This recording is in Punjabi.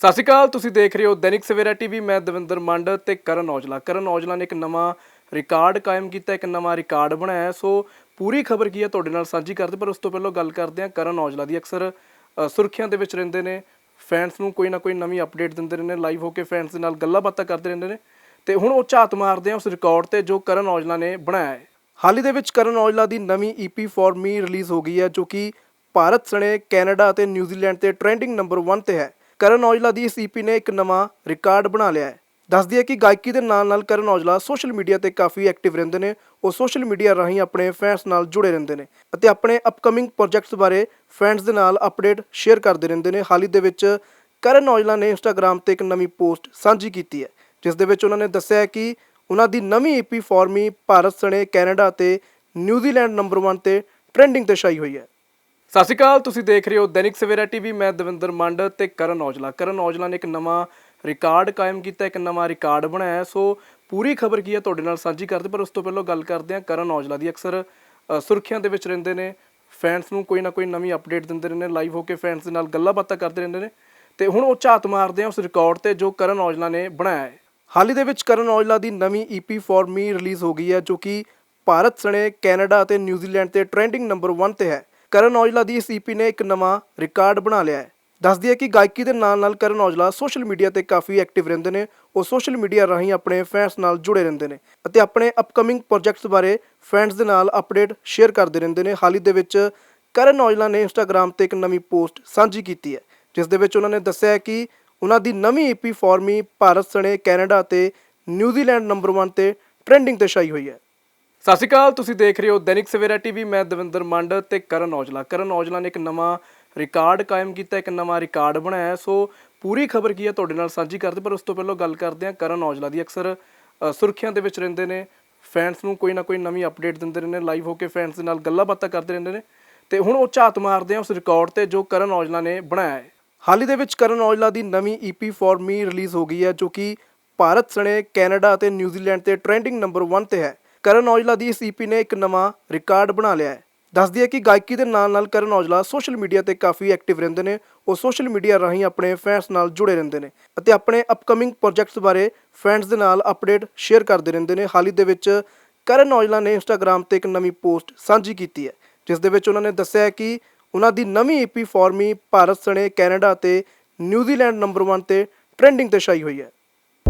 ਸਤਿ ਸ਼੍ਰੀ ਅਕਾਲ ਤੁਸੀਂ ਦੇਖ ਰਹੇ ਹੋ ਦੈਨਿਕ ਸਵੇਰਾ ਟੀਵੀ ਮੈਂ ਦਵਿੰਦਰ ਮੰਡ ਤੇ ਕਰਨ ਔਜਲਾ। ਕਰਨ ਔਜਲਾ ਨੇ ਇੱਕ ਨਵਾਂ ਰਿਕਾਰਡ ਕਾਇਮ ਕੀਤਾ ਇੱਕ ਨਵਾਂ ਰਿਕਾਰਡ ਬਣਾਇਆ ਸੋ ਪੂਰੀ ਖਬਰ ਕੀ ਹੈ ਤੁਹਾਡੇ ਨਾਲ ਸਾਂਝੀ ਕਰਦੇ ਪਰ ਉਸ ਤੋਂ ਪਹਿਲਾਂ ਗੱਲ ਕਰਦੇ ਹਾਂ ਕਰਨ ਔਜਲਾ ਦੀ। ਅਕਸਰ ਅ, ਸੁਰਖੀਆਂ ਦੇ ਵਿੱਚ ਰਹਿੰਦੇ ਨੇ ਫੈਨਸ ਨੂੰ ਕੋਈ ਨਾ ਕੋਈ ਨਵੀਂ ਅਪਡੇਟ ਦਿੰਦੇ ਰਹਿੰਦੇ ਨੇ ਲਾਈਵ ਹੋ ਕੇ ਫੈਨਸ ਦੇ ਨਾਲ ਗੱਲਾਂ ਬਾਤਾਂ ਕਰਦੇ ਰਹਿੰਦੇ ਨੇ। ਤੇ ਹੁਣ ਉਹ ਝਾਤ ਮਾਰਦੇ ਆ ਉਸ ਰਿਕਾਰਡ ਤੇ ਜੋ ਕਰਨ ਔਜਲਾ ਨੇ ਬਣਾਇਆ ਹੈ। ਹਾਲ ਹੀ ਦੇ ਵਿੱਚ ਕਰਨ ਔਜਲਾ ਦੀ ਨਵੀਂ E EP for me release ਹੋ ਗਈ ਹੈ ਜੋ ਕਿ ਭਾਰਤ ਸਣੇ ਕੈਨੇਡਾ ਅਤੇ ਨਿਊਜ਼ੀਲੈਂਡ ਤੇ ਟ੍ਰੈਂਡਿੰਗ ਨੰਬਰ 1 ਤੇ ਹੈ। ਕਰਨ ਔਜਲਾ ਦੀ ਇਸ ਈਪੀ ਨੇ ਇੱਕ ਨਵਾਂ ਰਿਕਾਰਡ ਬਣਾ ਲਿਆ ਹੈ। ਦੱਸਦੀ ਹੈ ਕਿ ਗਾਇਕੀ ਦੇ ਨਾਲ ਨਾਲ ਕਰਨ ਔਜਲਾ ਸੋਸ਼ਲ ਮੀਡੀਆ ਤੇ ਕਾਫੀ ਐਕਟਿਵ ਰਹਿੰਦੇ ਨੇ। ਉਹ ਸੋਸ਼ਲ ਮੀਡੀਆ ਰਾਹੀਂ ਆਪਣੇ ਫੈਨਸ ਨਾਲ ਜੁੜੇ ਰਹਿੰਦੇ ਨੇ ਅਤੇ ਆਪਣੇ ਅਪਕਮਿੰਗ ਪ੍ਰੋਜੈਕਟਸ ਬਾਰੇ ਫੈਨਸ ਦੇ ਨਾਲ ਅਪਡੇਟ ਸ਼ੇਅਰ ਕਰਦੇ ਰਹਿੰਦੇ ਨੇ। ਹਾਲ ਹੀ ਦੇ ਵਿੱਚ ਕਰਨ ਔਜਲਾ ਨੇ ਇੰਸਟਾਗ੍ਰam ਤੇ ਇੱਕ ਨਵੀਂ ਪੋਸਟ ਸਾਂਝੀ ਕੀਤੀ ਹੈ, ਜਿਸ ਦੇ ਵਿੱਚ ਉਹਨਾਂ ਨੇ ਦੱਸਿਆ ਹੈ ਕਿ ਉਹਨਾਂ ਦੀ ਨਵੀਂ ਈਪੀ ਫਾਰਮੀ ਭਾਰਤ ਸਣੇ ਕੈਨੇਡਾ ਤੇ ਨਿਊਜ਼ੀਲੈਂਡ ਨੰਬਰ 1 ਤੇ ਟ੍ਰੈਂਡਿੰਗ ਤੇ ਛਾਈ ਹੋਈ ਹੈ। ਸਤਿ ਸ਼੍ਰੀ ਅਕਾਲ ਤੁਸੀਂ ਦੇਖ ਰਹੇ ਹੋ ਦੈਨਿਕ ਸਵੇਰਾ ਟੀਵੀ ਮੈਂ ਦਵਿੰਦਰ ਮੰਡ ਤੇ ਕਰਨ ਔਜਲਾ। ਕਰਨ ਔਜਲਾ ਨੇ ਇੱਕ ਨਵਾਂ ਰਿਕਾਰਡ ਕਾਇਮ ਕੀਤਾ ਇੱਕ ਨਵਾਂ ਰਿਕਾਰਡ ਬਣਾਇਆ। ਸੋ ਪੂਰੀ ਖਬਰ ਕੀ ਹੈ ਤੁਹਾਡੇ ਨਾਲ ਸਾਂਝੀ ਕਰਦੇ ਪਰ ਉਸ ਤੋਂ ਪਹਿਲਾਂ ਗੱਲ ਕਰਦੇ ਹਾਂ ਕਰਨ ਔਜਲਾ ਦੀ। ਅਕਸਰ ਅ, ਸੁਰਖੀਆਂ ਦੇ ਵਿੱਚ ਰਹਿੰਦੇ ਨੇ ਫੈਨਸ ਨੂੰ ਕੋਈ ਨਾ ਕੋਈ ਨਵੀਂ ਅਪਡੇਟ ਦਿੰਦੇ ਰਹਿੰਦੇ ਨੇ ਲਾਈਵ ਹੋ ਕੇ ਫੈਨਸ ਦੇ ਨਾਲ ਗੱਲਾਂ ਬਾਤਾਂ ਕਰਦੇ ਰਹਿੰਦੇ ਨੇ। ਤੇ ਹੁਣ ਉਹ ਝਾਤ ਮਾਰਦੇ ਆ ਉਸ ਰਿਕਾਰਡ ਤੇ ਜੋ ਕਰਨ ਔਜਲਾ ਨੇ ਬਣਾਇਆ ਹੈ। ਹਾਲ ਹੀ ਦੇ ਵਿੱਚ ਕਰਨ ਔਜਲਾ ਦੀ ਨਵੀਂ E EP for me release ਹੋ ਗਈ ਹੈ ਜੋ ਕਿ ਭਾਰਤ ਸਣੇ ਕੈਨੇਡਾ ਅਤੇ ਨਿਊਜ਼ੀਲੈਂਡ ਤੇ ਟ੍ਰੈਂਡਿੰਗ ਨੰਬਰ 1 ਤੇ ਹੈ। ਕਰਨ ਔਜਲਾ ਦੀ ਇਸ ਈਪੀ ਨੇ ਇੱਕ ਨਵਾਂ ਰਿਕਾਰਡ ਬਣਾ ਲਿਆ ਹੈ। ਦੱਸਦੀ ਹੈ ਕਿ ਗਾਇਕੀ ਦੇ ਨਾਲ ਨਾਲ ਕਰਨ ਔਜਲਾ ਸੋਸ਼ਲ ਮੀਡੀਆ ਤੇ ਕਾਫੀ ਐਕਟਿਵ ਰਹਿੰਦੇ ਨੇ। ਉਹ ਸੋਸ਼ਲ ਮੀਡੀਆ ਰਾਹੀਂ ਆਪਣੇ ਫੈਨਸ ਨਾਲ ਜੁੜੇ ਰਹਿੰਦੇ ਨੇ ਅਤੇ ਆਪਣੇ ਅਪਕਮਿੰਗ ਪ੍ਰੋਜੈਕਟਸ ਬਾਰੇ ਫੈਨਸ ਦੇ ਨਾਲ ਅਪਡੇਟ ਸ਼ੇਅਰ ਕਰਦੇ ਰਹਿੰਦੇ ਨੇ। ਹਾਲ ਹੀ ਦੇ ਵਿੱਚ ਕਰਨ ਔਜਲਾ ਨੇ ਇੰਸਟਾਗ੍ਰam ਤੇ ਇੱਕ ਨਵੀਂ ਪੋਸਟ ਸਾਂਝੀ ਕੀਤੀ ਹੈ, ਜਿਸ ਦੇ ਵਿੱਚ ਉਹਨਾਂ ਨੇ ਦੱਸਿਆ ਹੈ ਕਿ ਉਹਨਾਂ ਦੀ ਨਵੀਂ ਈਪੀ ਫਾਰਮੀ ਭਾਰਤ ਸਣੇ ਕੈਨੇਡਾ ਤੇ ਨਿਊਜ਼ੀਲੈਂਡ ਨੰਬਰ 1 ਤੇ ਟ੍ਰੈਂਡਿੰਗ ਤੇ ਛਾਈ ਹੋਈ ਹੈ। ਸਤਿ ਸ਼੍ਰੀ ਅਕਾਲ ਤੁਸੀਂ ਦੇਖ ਰਹੇ ਹੋ ਦੈਨਿਕ ਸਵੇਰਾ ਟੀਵੀ ਮੈਂ ਦਵਿੰਦਰ ਮੰਡ ਤੇ ਕਰਨ ਔਜਲਾ। ਕਰਨ ਔਜਲਾ ਨੇ ਇੱਕ ਨਵਾਂ ਰਿਕਾਰਡ ਕਾਇਮ ਕੀਤਾ ਇੱਕ ਨਵਾਂ ਰਿਕਾਰਡ ਬਣਾਇਆ। ਸੋ ਪੂਰੀ ਖਬਰ ਕੀ ਹੈ ਤੁਹਾਡੇ ਨਾਲ ਸਾਂਝੀ ਕਰਦੇ ਪਰ ਉਸ ਤੋਂ ਪਹਿਲਾਂ ਗੱਲ ਕਰਦੇ ਹਾਂ ਕਰਨ ਔਜਲਾ ਦੀ। ਅਕਸਰ ਅ, ਸੁਰਖੀਆਂ ਦੇ ਵਿੱਚ ਰਹਿੰਦੇ ਨੇ ਫੈਨਸ ਨੂੰ ਕੋਈ ਨਾ ਕੋਈ ਨਵੀਂ ਅਪਡੇਟ ਦਿੰਦੇ ਰਹਿੰਦੇ ਨੇ ਲਾਈਵ ਹੋ ਕੇ ਫੈਨਸ ਦੇ ਨਾਲ ਗੱਲਾਂ ਬਾਤਾਂ ਕਰਦੇ ਰਹਿੰਦੇ ਨੇ। ਤੇ ਹੁਣ ਉਹ ਝਾਤ ਮਾਰਦੇ ਆ ਉਸ ਰਿਕਾਰਡ ਤੇ ਜੋ ਕਰਨ ਔਜਲਾ ਨੇ ਬਣਾਇਆ ਹੈ। ਹਾਲ ਹੀ ਦੇ ਵਿੱਚ ਕਰਨ ਔਜਲਾ ਦੀ ਨਵੀਂ E EP for me release ਹੋ ਗਈ ਹੈ ਜੋ ਕਿ ਭਾਰਤ ਸਣੇ ਕੈਨੇਡਾ ਅਤੇ ਨਿਊਜ਼ੀਲੈਂਡ ਤੇ ਟ੍ਰੈਂਡਿੰਗ ਨੰਬਰ 1 ਤੇ ਹੈ। ਕਰਨ ਔਜਲਾ ਦੀ ਇਸ ਈਪੀ ਨੇ ਇੱਕ ਨਵਾਂ ਰਿਕਾਰਡ ਬਣਾ ਲਿਆ ਹੈ। ਦੱਸਦੀ ਹੈ ਕਿ ਗਾਇਕੀ ਦੇ ਨਾਲ ਨਾਲ ਕਰਨ ਔਜਲਾ ਸੋਸ਼ਲ ਮੀਡੀਆ ਤੇ ਕਾਫੀ ਐਕਟਿਵ ਰਹਿੰਦੇ ਨੇ। ਉਹ ਸੋਸ਼ਲ ਮੀਡੀਆ ਰਾਹੀਂ ਆਪਣੇ ਫੈਨਸ ਨਾਲ ਜੁੜੇ ਰਹਿੰਦੇ ਨੇ ਅਤੇ ਆਪਣੇ ਅਪਕਮਿੰਗ ਪ੍ਰੋਜੈਕਟਸ ਬਾਰੇ ਫੈਨਸ ਦੇ ਨਾਲ ਅਪਡੇਟ ਸ਼ੇਅਰ ਕਰਦੇ ਰਹਿੰਦੇ ਨੇ। ਹਾਲ ਹੀ ਦੇ ਵਿੱਚ ਕਰਨ ਔਜਲਾ ਨੇ ਇੰਸਟਾਗ੍ਰam ਤੇ ਇੱਕ ਨਵੀਂ ਪੋਸਟ ਸਾਂਝੀ ਕੀਤੀ ਹੈ, ਜਿਸ ਦੇ ਵਿੱਚ ਉਹਨਾਂ ਨੇ ਦੱਸਿਆ ਹੈ ਕਿ ਉਹਨਾਂ ਦੀ ਨਵੀਂ ਈਪੀ ਫਾਰਮੀ ਭਾਰਤ ਸਣੇ ਕੈਨੇਡਾ ਤੇ ਨਿਊਜ਼ੀਲੈਂਡ ਨੰਬਰ 1 ਤੇ ਟ੍ਰੈਂਡਿੰਗ ਤੇ ਛਾਈ ਹੋਈ ਹੈ।